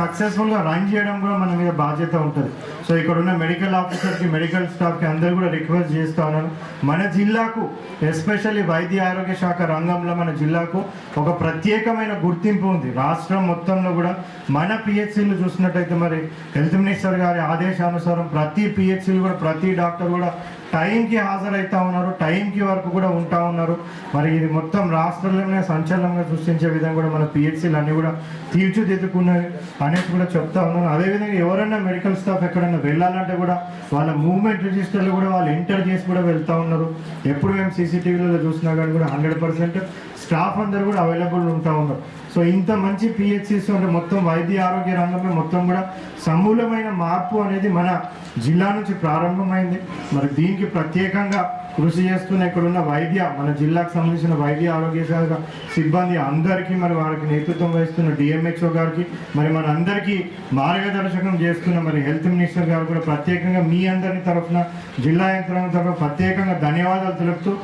సక్సెస్ఫుల్గా రన్ చేయడం కూడా మన మీద బాధ్యత ఉంటుంది. సో ఇక్కడ ఉన్న మెడికల్ ఆఫీసర్కి మెడికల్ స్టాఫ్కి అందరూ కూడా రిక్వెస్ట్ చేస్తా ఉన్నాను మన జిల్లాకు ఎస్పెషల్లీ వైద్య ఆరోగ్య శాఖ రంగంలో మన జిల్లాకు ఒక ప్రత్యేకమైన గుర్తింపు ఉంది. రాష్ట్రం మొత్తంలో కూడా మన పిహెచ్సిలు చూసినట్టయితే మరి హెల్త్ మినిస్టర్ గారి ఆదేశానుసారం ప్రతి పిహెచ్సిలు కూడా ప్రతి డాక్టర్ కూడా టైంకి హాజరవుతా ఉన్నారు టైంకి వరకు కూడా ఉంటా ఉన్నారు. మరి ఇది మొత్తం రాష్ట్రంలోనే సంచలనంగా సృష్టించే విధంగా కూడా మన పిహెచ్సీలు అన్నీ కూడా తీర్చిదిద్దుకున్నాయి అనేసి కూడా చెప్తా ఉన్నాను. అదేవిధంగా ఎవరైనా మెడికల్ స్టాఫ్ ఎక్కడైనా వెళ్ళాలంటే కూడా వాళ్ళ మూవ్మెంట్ రిజిస్టర్లు కూడా వాళ్ళు ఎంటర్ చేసి కూడా వెళ్తూ ఉన్నారు. ఎప్పుడు మేము సీసీటీవీలో చూసినా కానీ కూడా హండ్రెడ్ పర్సెంట్ స్టాఫ్ అందరు కూడా అవైలబుల్ ఉంటా ఉన్నారు. సో ఇంత మంచి పిహెచ్సిస్ అంటే మొత్తం వైద్య ఆరోగ్య రంగంలో మొత్తం కూడా సమూలమైన మార్పు అనేది మన జిల్లా నుంచి ప్రారంభమైంది. మరి దీనికి ప్రత్యేకంగా కృషి చేస్తున్న ఇక్కడ ఉన్న వైద్య మన జిల్లాకు సంబంధించిన వైద్య ఆరోగ్య శాఖ సిబ్బంది అందరికీ మరి వారికి నేతృత్వం వహిస్తున్న డిఎంహెచ్ఓ గారికి మరి మన అందరికీ మార్గదర్శకం చేస్తున్న మరి హెల్త్ మినిస్టర్ గారు కూడా ప్రత్యేకంగా మీ అందరి తరఫున జిల్లా యంత్రాంగం తరఫున ప్రత్యేకంగా ధన్యవాదాలు తెలుపుతూ